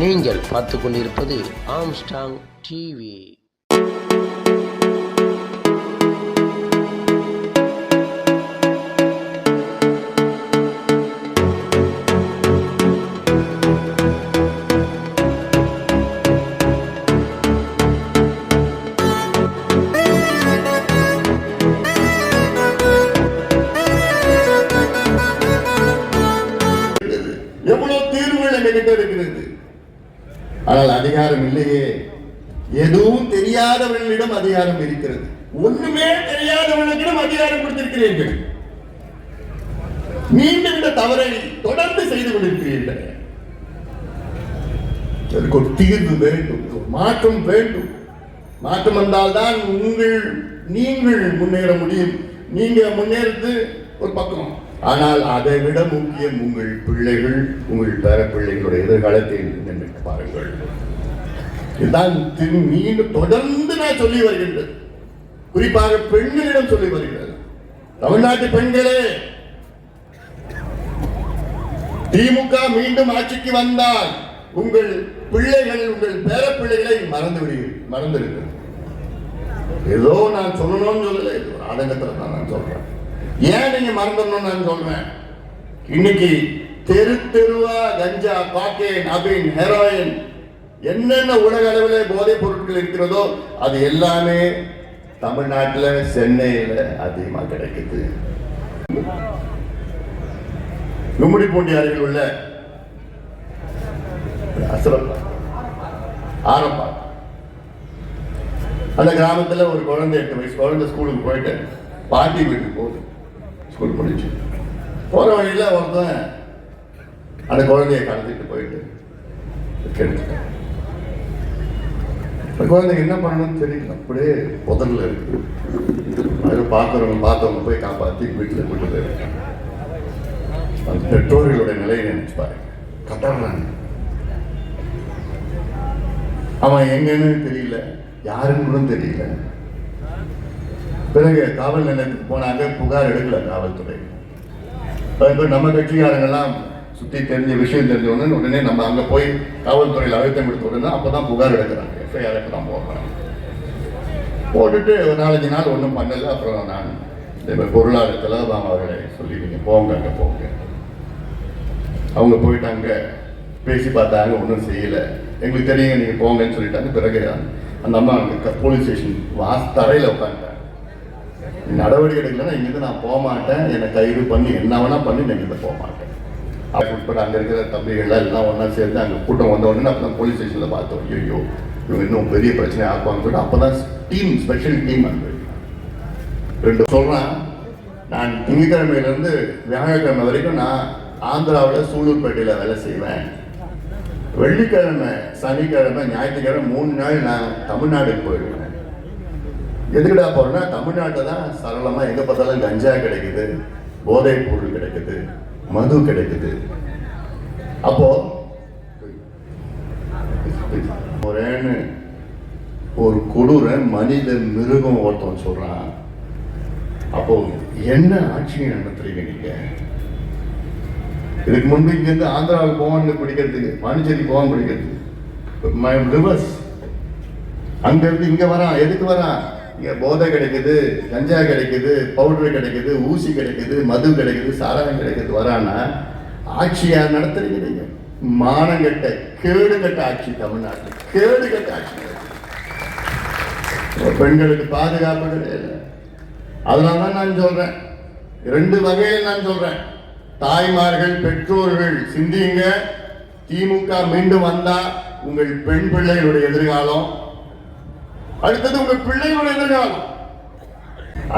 நீங்கள் பார்த்து கொண்டிருப்பது ஆம்ஸ்டாங் டிவி எவ்வளவு தீர்வுகள் எங்ககிட்ட இருக்கிறது? ஆனால் அதிகாரம் இல்லையே. எதுவும் தெரியாதவர்களிடம் அதிகாரம் இருக்கிறது. ஒண்ணுமே தெரியாதவர்களிடம் அதிகாரம் கொடுத்திருக்கிறீர்கள். மீண்டும் இந்த தவறை தொடர்ந்து செய்து கொண்டிருக்கிறீர்கள். அதற்கு ஒரு தீர்வு வேண்டும் ஒரு மாற்றம் வேண்டும். மாற்றம் வந்தால்தான் உங்கள் நீங்கள் முன்னேற முடியும். நீங்க முன்னேறது ஒரு பக்கம். ஆனால் அதை விட முக்கியம் உங்கள் பிள்ளைகள் உங்கள் பேர பிள்ளைகளுடைய எதிர்காலத்தை நினைத்து பாருங்கள். இதுதான் மீண்டும் தொடர்ந்து நான் சொல்லி வருகின்றது. குறிப்பாக பெண்களிடம் சொல்லி வருகிறது. தமிழ்நாட்டு பெண்களே திமுக மீண்டும் ஆட்சிக்கு வந்தால் உங்கள் பிள்ளைகள் உங்கள் பேர பிள்ளைகளை மறந்து விடுவீர்கள் மறந்து ஏதோ நான் சொல்லணும்னு சொல்லல ஆதங்கத்தில் தான் நான் சொல்றேன். ஏன் நீங்க மறந்துடணும்னு நான் சொல்றேன்? இன்னைக்கு தெரு தெருவா கஞ்சா பாக்கேன் அபின் ஹெரோயின் என்னென்ன உலக அளவில் போதைப் பொருட்கள் இருக்கிறதோ அது எல்லாமே தமிழ்நாட்டுல சென்னையில அதிகமா கிடைக்குது. கும்மிடி பூண்டி அருகில் உள்ள அசுரம் அந்த கிராமத்துல ஒரு குழந்தை எட்டு வயசு குழந்தை ஸ்கூலுக்கு போயிட்டு பாட்டி வீட்டுக்கு போகுது. ஸ்கூல் முடிச்சு போற வழியில ஒருத்தன் அந்த குழந்தைய கடத்திட்டு போயிட்டு கெடுத்துட்டான் அந்த என்ன பண்ணணும்னு தெரியல. அப்படியே புதர்ல இருக்கு. அது பார்க்குறவங்க பார்த்தவங்க போய் காப்பாற்றி வீட்டுல கூட்டு போயிருக்காங்க. அந்த பெற்றோர்களுடைய நிலையை நினைச்சு பாருங்க. கட்டாடுறாங்க அவன் எங்கன்னு தெரியல. யாருன்னு தெரியல. பிறகு காவல் நிலையத்துக்கு போனாங்க புகார் எடுக்கல காவல்துறை. இப்போ நம்ம கட்சிக்காரங்கெல்லாம் சுத்தி தெரிஞ்ச விஷயம் தெரிஞ்ச உடனே உடனே நம்ம அங்க போய் காவல்துறையில் அழுத்தம் கொடுத்த உடனே அப்பதான் புகார் எடுக்கிறாங்க. எஃப்ஐஆர் தான் போடுறாங்க போட்டுட்டு ஒரு நாலஞ்சு நாள் ஒன்றும் பண்ணல. அப்புறம் நான் இந்த மாதிரி தான் அவர்களை சொல்லி நீங்கள் போங்க அங்கே போங்க. அவங்க போயிட்டாங்க பேசி பார்த்தாங்க ஒன்றும் செய்யலை. எங்களுக்கு தெரியுங்க நீங்கள் போங்கன்னு சொல்லிட்டாங்க. பிறகு அந்த அம்மா அங்கே போலீஸ் ஸ்டேஷன் வாஸ் தரையில் உட்காந்துட்டாங்க நடவடிக்கை எடுக்கலைன்னா இங்கிருந்து நான் போக மாட்டேன். என்னை கைது பண்ணி என்ன வேணா பண்ணி நான் இங்கிருந்து போக மாட்டேன். அப்போ உட்பட அங்கே இருக்கிற தம்பிகள்லாம் எல்லாம் ஒன்றா சேர்ந்து அங்கே கூட்டம் வந்த உடனே அப்போ தான் போலீஸ் ஸ்டேஷனில் பார்த்தோம். ஐயோ இவங்க இன்னும் பெரிய பிரச்சனை ஆக்குவாங்கன்னு சொல்லிட்டு அப்போ தான் டீம் ஸ்பெஷல் டீம் அங்கே ரெண்டு சொல்கிறேன் நான் திங்கக்கிழமையிலேருந்து வியாழக்கிழமை வரைக்கும் நான் ஆந்திராவில் சூலூர்பேட்டையில் வேலை செய்வேன். வெள்ளிக்கிழமை சனிக்கிழமை ஞாயிற்றுக்கிழமை மூணு நாள் நான் தமிழ்நாடுக்கு போயிடுவேன். எதுக்குடா போறேன்னா தமிழ்நாட்டில் தான் சரளமாக எங்கே பார்த்தாலும் கஞ்சா கிடைக்குது போதைப் பொருள் கிடைக்குது மது கிடைக்குது. அப்போ ஒரேன்னு ஒரு கொடூர மனித மிருகம் ஒருத்தன் சொல்றான். அப்போ என்ன ஆட்சியை நடத்துறீங்க நீங்க? இதுக்கு முன்பு இங்கேருந்து ஆந்திராவுக்கு போவான்னு பிடிக்கிறதுக்கு பாண்டிச்சேரி போவான் பிடிக்கிறதுக்கு. ரிவர்ஸ் அங்க இருந்து இங்க வரான் எதுக்கு வரான்? இங்கே போதை கிடைக்குது கஞ்சா கிடைக்குது பவுடர் கிடைக்குது ஊசி கிடைக்குது மது கிடைக்குது சாராயம் கிடைக்குது வரானா ஆட்சியாக நடத்துறீங்க நீங்க? மானங்கெட்ட கேடு கட்ட ஆட்சி தமிழ்நாட்டில். கேடு கட்ட ஆட்சி பெண்களுக்கு பாதுகாப்பு கிடையாது. அதனால தான் நான் சொல்றேன். ரெண்டு வகையில் நான் சொல்றேன். தாய்மார்கள் பெற்றோர்கள் சிந்தியுங்க. திமுக மீண்டும் வந்தால் உங்கள் பெண் பிள்ளைகளுடைய எதிர்காலம் அடுத்தது உங்கள் பிள்ளைகளுடைய எதிர்காலம்.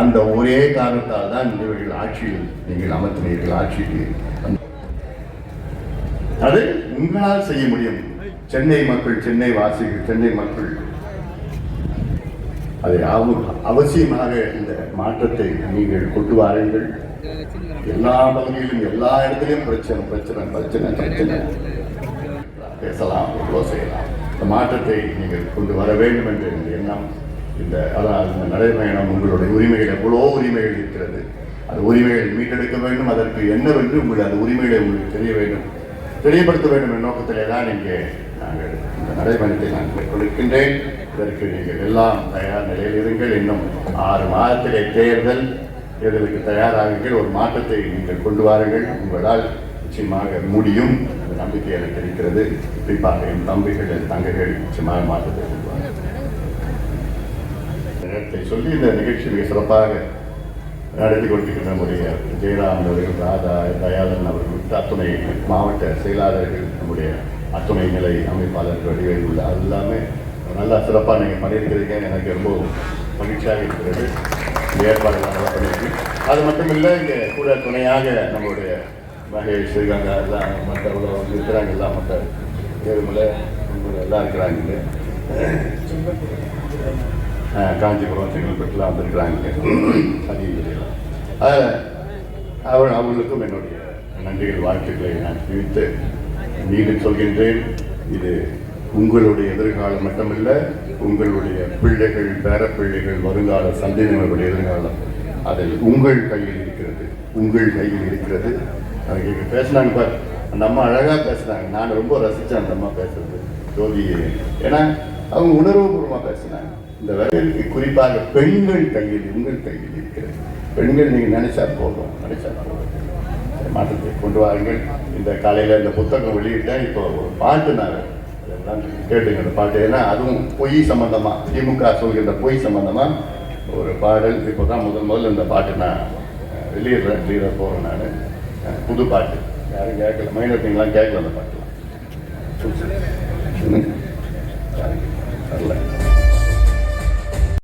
அந்த ஒரே காரணத்தால் தான் இவர்கள் ஆட்சியில் நீங்கள் அமர்த்தினீர்கள் ஆட்சிக்கு அது உங்களால் செய்ய முடியும். சென்னை மக்கள் சென்னை வாசிகள் சென்னை மக்கள். அதை அவசியமாக இந்த மாற்றத்தை நீங்கள் கொண்டு வாருங்கள். எல்லா பகுதியிலும் எல்லா இடத்திலும் பிரச்சனை பிரச்சனை பிரச்சனை பிரச்சனை. பேசலாம் செய்யலாம். இந்த மாற்றத்தை நீங்கள் கொண்டு வர வேண்டும் என்ற இந்த எண்ணம். இந்த அதாவது இந்த நடைபயணம் உங்களுடைய உரிமைகள் எவ்வளோ உரிமைகள் இருக்கிறது. அந்த உரிமைகள் மீட்டெடுக்க வேண்டும். அதற்கு என்னவென்று உங்கள் அந்த உரிமைகளை உங்களுக்கு தெரிய வேண்டும். தெரியப்படுத்த வேண்டும் என்ற நோக்கத்திலே தான் இங்கே நாங்கள் இந்த நடைபயணத்தை நான் மேற்கொள்கின்றேன் இதற்கு நீங்கள் எல்லாம் தயார் நிலையில் இருங்கள். இன்னும் ஆறு மாதத்திலே தேர்தல். தேர்தலுக்கு தயாராகுங்கள். ஒரு மாற்றத்தை நீங்கள் கொண்டு வாருங்கள். உங்களால் நிச்சயமாக முடியும். அந்த நம்பிக்கை எனக்கு இருக்கிறது. குறிப்பாக என் தம்பிகள் என் தங்கைகள் நிச்சயமாக மாற்றத்தை நேரத்தை சொல்லி இந்த நிகழ்ச்சி மிக சிறப்பாக நடத்தி கொண்டிருக்கிற நம்முடைய ஜெயராம் அவர்கள் ராதா தயாளன் அவர்கள் அத்துணை மாவட்ட செயலாளர்கள் நம்முடைய அத்துணை நிலை அமைப்பாளர்கள் வடிவில் உள்ள அது எல்லாமே நல்லா சிறப்பாக நீங்கள் பண்ணியிருக்கிறீங்க. எனக்கு ரொம்ப மகிழ்ச்சியாக இருக்கிறது. இந்த ஏற்பாடுகள் நல்லா பண்ணியிருக்கு அது மட்டும் இல்லை இங்கே கூட துணையாக நம்மளுடைய மகேஷ் ஸ்ரீகங்கா எல்லாம் மற்றவங்க இருக்கிறாங்க எல்லாம் மற்ற ஏழுமலை உங்களை எல்லாம் இருக்கிறாங்க. காஞ்சிபுரம் செங்கல்பட்டுலாம் வந்திருக்கிறாங்க அதிகாரிகளாம் அதில் அவள் அவர்களுக்கும் என்னுடைய நன்றிகள் வாழ்த்துக்களை நான் தெரிவித்து மீண்டும் சொல்கின்றேன். இது உங்களுடைய எதிர்காலம் மட்டுமல்ல உங்களுடைய பிள்ளைகள் பேரப்பிள்ளைகள் வருங்கால சந்ததியினருடைய எதிர்காலம். அதில் உங்கள் கையில் இருக்கிறது உங்கள் கையில் இருக்கிறது. அவங்க பேசினாங்க பார். அந்த அம்மா அழகாக பேசுனாங்க. நான் ரொம்ப ரசித்தேன் அந்த அம்மா பேசுறது. ஜோதி ஏன்னா அவங்க உணர்வுபூர்வமாக பேசினாங்க. இந்த வகைக்கு குறிப்பாக பெண்கள் கையில் உங்கள் கையில் இருக்கிறது. பெண்கள் நீங்கள் நினைச்சா போதும். நினைச்சா போதும். மாற்றத்தை கொண்டு வாருங்கள். இந்த காலையில் இந்த புத்தகம் வெளியிட்டேன் இப்போ ஒரு பாட்டு நான் அதெல்லாம் கேட்டுங்க அந்த பாட்டு. ஏன்னா அதுவும் பொய் சம்மந்தமாக திமுக சொல்கின்ற பொய் சம்மந்தமாக ஒரு பாடல். இப்போ தான் முதல் முதல்ல இந்த பாட்டு நான் வெளியிடுறேன். வெளியிட போகிறேன் நான். புது பாட்டு. யாரும் கேட்கல. மைனர்ட்டிங்கெலாம் கேட்கல அந்த பாட்டுலாம். வரல.